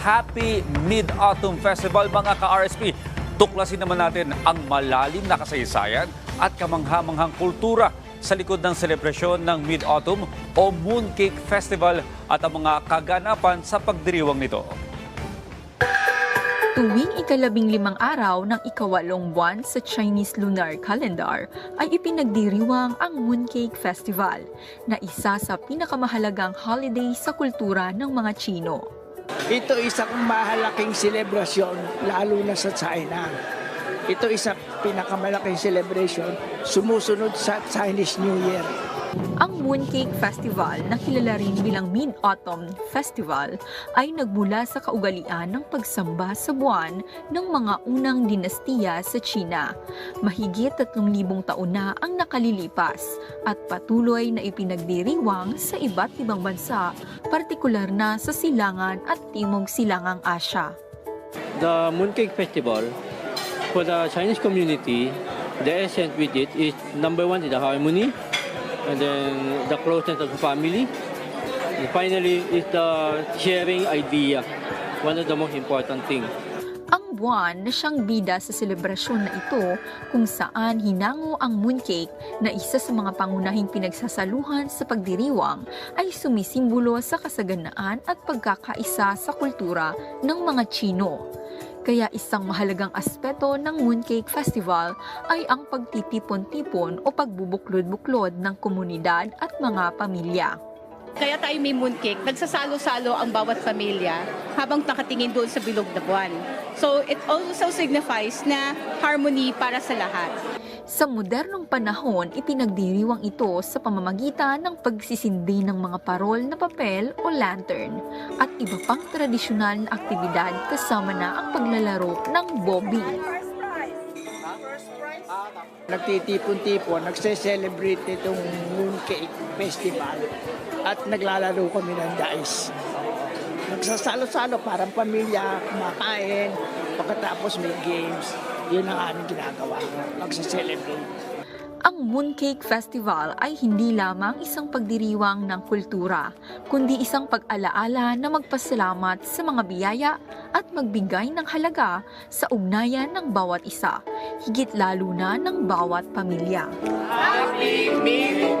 Happy Mid-Autumn Festival mga ka-RSP. Tuklasin naman natin ang malalim na kasaysayan at kamanghamanghang kultura sa likod ng selebrasyon ng Mid-Autumn o Mooncake Festival at ang mga kaganapan sa pagdiriwang nito. Tuwing ikalabing limang araw ng ikawalong buwan sa Chinese lunar calendar ay ipinagdiriwang ang Mooncake Festival na isa sa pinakamahalagang holiday sa kultura ng mga Chino. Ito isang mahalaking selebrasyon, lalo na sa China. Ito isa pinakamalaking celebration sumusunod sa Chinese New Year. Ang Mooncake Festival na kilala rin bilang Mid-Autumn Festival ay nagmula sa kaugalian ng pagsamba sa buwan ng mga unang dinastiya sa China. Mahigit 3,000 taon na ang nakalilipas at patuloy na ipinagdiriwang sa iba't ibang bansa, partikular na sa silangan at timog silangang Asya. The Mooncake Festival, for the Chinese community, the essence with it is number one is the harmony, and then the closeness of the family. And finally, is the sharing idea, one of the most important things. Buwan na siyang bida sa selebrasyon na ito kung saan hinango ang mooncake na isa sa mga pangunahing pinagsasaluhan sa pagdiriwang ay sumisimbolo sa kasaganaan at pagkakaisa sa kultura ng mga Chino. Kaya isang mahalagang aspeto ng Mooncake Festival ay ang pagtitipon-tipon o pagbubuklod-buklod ng komunidad at mga pamilya. Kaya tayo may mooncake, nagsasalo-salo ang bawat pamilya habang nakatingin doon sa bilog na buwan. So it also signifies na harmony para sa lahat. Sa modernong panahon, ipinagdiriwang ito sa pamamagitan ng pagsisindi ng mga parol na papel o lantern at iba pang tradisyonal na aktibidad kasama na ang paglalaro ng bobby. Nagtitipon-tipon, nagse-celebrate itong Mooncake Festival at naglalaro kami ng dice. Nagsasalo-salo parang pamilya, kumakain, pagkatapos may games. Yun ang aming ginagawa, magse-celebrate. Ang Mooncake Festival ay hindi lamang isang pagdiriwang ng kultura, kundi isang pag-alaala na magpasalamat sa mga biyaya at magbigay ng halaga sa ugnayan ng bawat isa, higit lalo na ng bawat pamilya. Happy Festival!